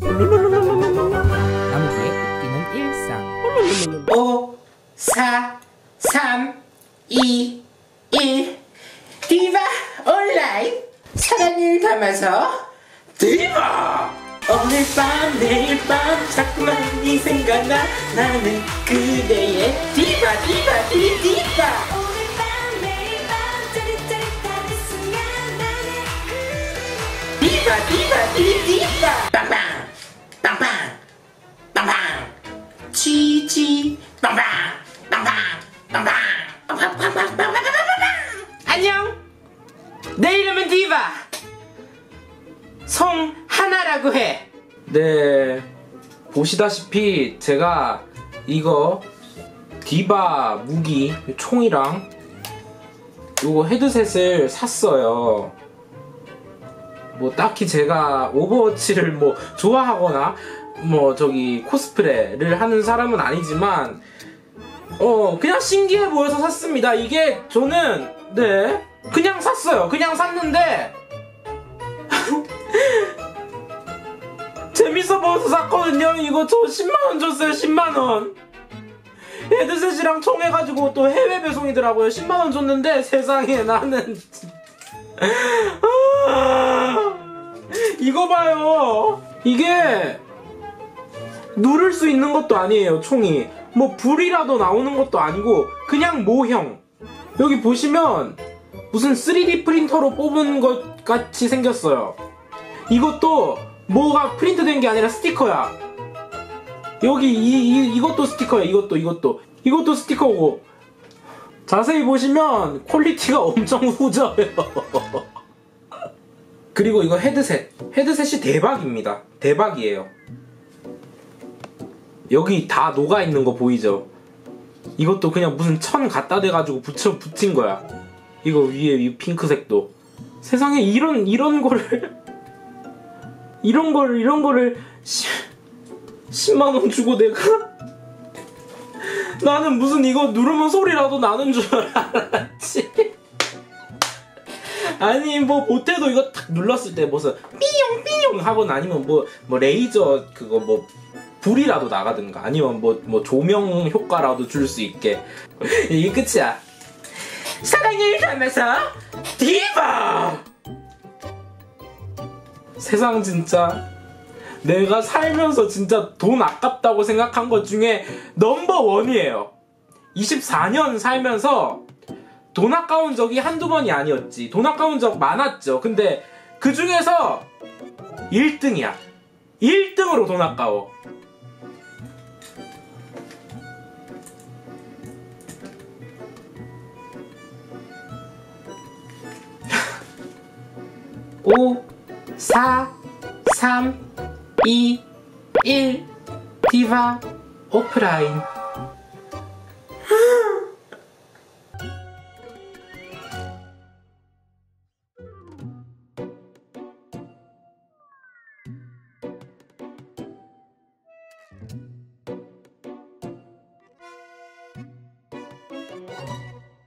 나무의 웃기는 일상 5, 4, 3, 2, 1 디바 온라인 사랑을 담아서 디바 오늘 밤 내일 밤 자꾸만 이 생각나 나는 그대의 디바 디바 디 디바 디바 디바 디 디바 빵빵 빵빵 안녕. 내 이름은 디바. 송 하나라고 해. 네, 보시다시피 제가 이거 디바 무기 총이랑 요거 헤드셋을 샀어요. 뭐 딱히 제가 오버워치를 뭐 좋아하거나 뭐 저기 코스프레를 하는 사람은 아니지만 어 그냥 신기해 보여서 샀습니다. 이게 저는 네 그냥 샀어요. 그냥 샀는데 재밌어 보여서 샀거든요. 이거 저 10만원 줬어요, 10만원. 헤드셋이랑 총 해가지고 또 해외 배송이더라고요. 10만원 줬는데 세상에 나는. 아, 이거 봐요. 이게 누를 수 있는 것도 아니에요, 총이. 뭐 불이라도 나오는 것도 아니고 그냥 모형. 여기 보시면 무슨 3D 프린터로 뽑은 것 같이 생겼어요. 이것도 뭐가 프린트 된 게 아니라 스티커야. 여기 이, 이 이것도 스티커야. 이것도 이것도 이것도 스티커고. 자세히 보시면 퀄리티가 엄청 후져요. 그리고 이거 헤드셋. 헤드셋이 대박입니다. 대박이에요. 여기 다 녹아 있는 거 보이죠? 이것도 그냥 무슨 천 갖다 대가지고 붙여 붙인 거야. 이거 위에 이 핑크색도. 세상에 이런 이런 거를 이런 거를 이런 거를 10 만 원 주고 내가 나는 무슨 이거 누르면 소리라도 나는 줄 알았지. 아니 뭐 보태도 이거 탁 눌렀을 때 무슨 삐용 삐용 하거나 아니면 뭐뭐 레이저 그거 뭐 불이라도 나가든가 아니면 뭐 뭐 조명 효과라도 줄 수 있게 이게 끝이야. 사랑을 담아서 디바. 세상 진짜 내가 살면서 진짜 돈 아깝다고 생각한 것 중에 넘버 원이에요. 24년 살면서 돈 아까운 적이 한두 번이 아니었지. 돈 아까운 적 많았죠. 근데 그 중에서 1등이야. 1등으로 돈 아까워. 오, 4, 3, 2, 1 디바 오프라인